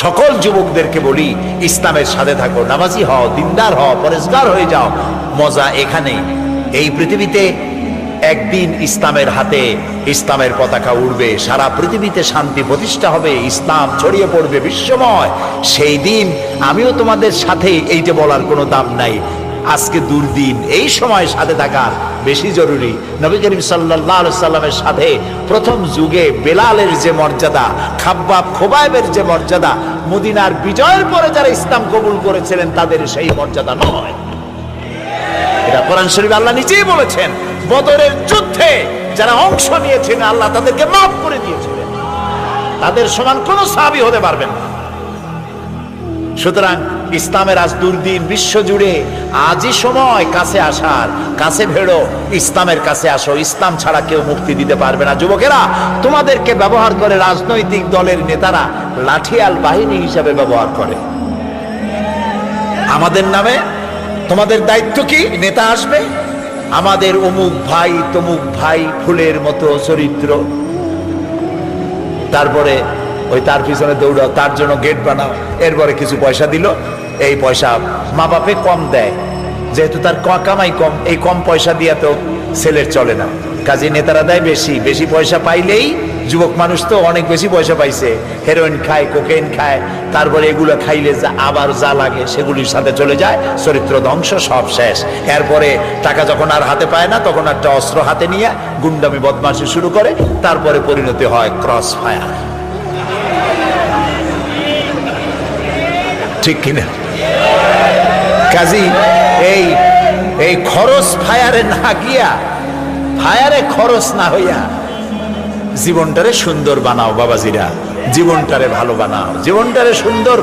সকল যুবকদেরকে বলি, ইসলামের সাথে থাকো, নামাজি হও, দিনদার হও, পরেশগার হয়ে যাও, মজা এখানে এই পৃথিবীতে একদিন ইসলামের হাতে ইসলামের পতাকা উড়বে, সারা পৃথিবীতে শান্তি প্রতিষ্ঠা হবে, ইসলাম ছড়িয়ে পড়বে বিশ্বময়। সেই দিন আমিও তোমাদের সাথে এইটা বলার কোনো দাম নাই আজকে দুর্দিন। এই সময় সাথে থাকা বেশি জরুরি। নবী করিম সাল্লাহ সাল্লামের সাথে প্রথম যুগে বেলালের যে মর্যাদা, খাব্বাব খোবাইবের যে মর্যাদা, মদিনার বিজয়ের পরে যারা ইসলাম কবুল করেছিলেন, তাদের সেই মর্যাদা নয়। এটা কোরআন শরীফ আল্লাহ নিজেই বলেছেন, বদরের যুদ্ধে যারা অংশ নিয়েছেন আল্লাহ তাদেরকে মাফ করে দিয়েছিলেন। তাদের সমান কোন সাহাবি হতে পারবেন না। সুতরাং ইসলামের আজ দুর্দিন বিশ্ব জুড়ে আজই সময় কাছে আসার, কাছে ভেড়ো, ইসলামের কাছে আসো, ইসলাম ছাড়া কেউ মুক্তি দিতে পারবে না। যুবকেরা, তোমাদেরকে ব্যবহার করে রাজনৈতিক দলের নেতারা লাঠিয়াল বাহিনী হিসাবে ব্যবহার করে। আমাদের নামে? তোমাদের দায়িত্ব কি? নেতা আসবে? আমাদের অমুক ভাই, তমুক ভাই ফুলের মতো চরিত্র। তারপরে ওই তার পিছনে দৌড়াও, তার জন্য গেট বানাও। এরপরে কিছু পয়সা দিল। এই পয়সা মা বাপে কম দেয়। যেহেতু তার কামাই কম, এই কম পয়সা দিয়ে তো ছেলের চলে না। কাজে নেতারা দেয় বেশি। বেশি পয়সা পাইলেই যুবক মানুষ তো অনেক বেশি পয়সা পাইছে। হেরোইন খায় কোকেন খায়, তারপরে এগুলো খাইলে যা আবার যা লাগে সেগুলির সাথে চলে যায়। চরিত্র ধ্বংস, সব শেষ। এরপরে টাকা যখন আর হাতে পায় না, তখন একটা অস্ত্র হাতে নিয়ে গুন্ডামি, বদমাশি শুরু করে। তারপরে পরিণতি হয় ক্রস ফায়ার ঠিক কিনা? কাজী, এই এই খরচ ফায়ারে না গিয়া, ফায়ারে খরচ না হইয়া জীবনটারে সুন্দর বানাও বাবাজিরা, জীবনটারে ভালো বানাও, জীবনটারে সুন্দর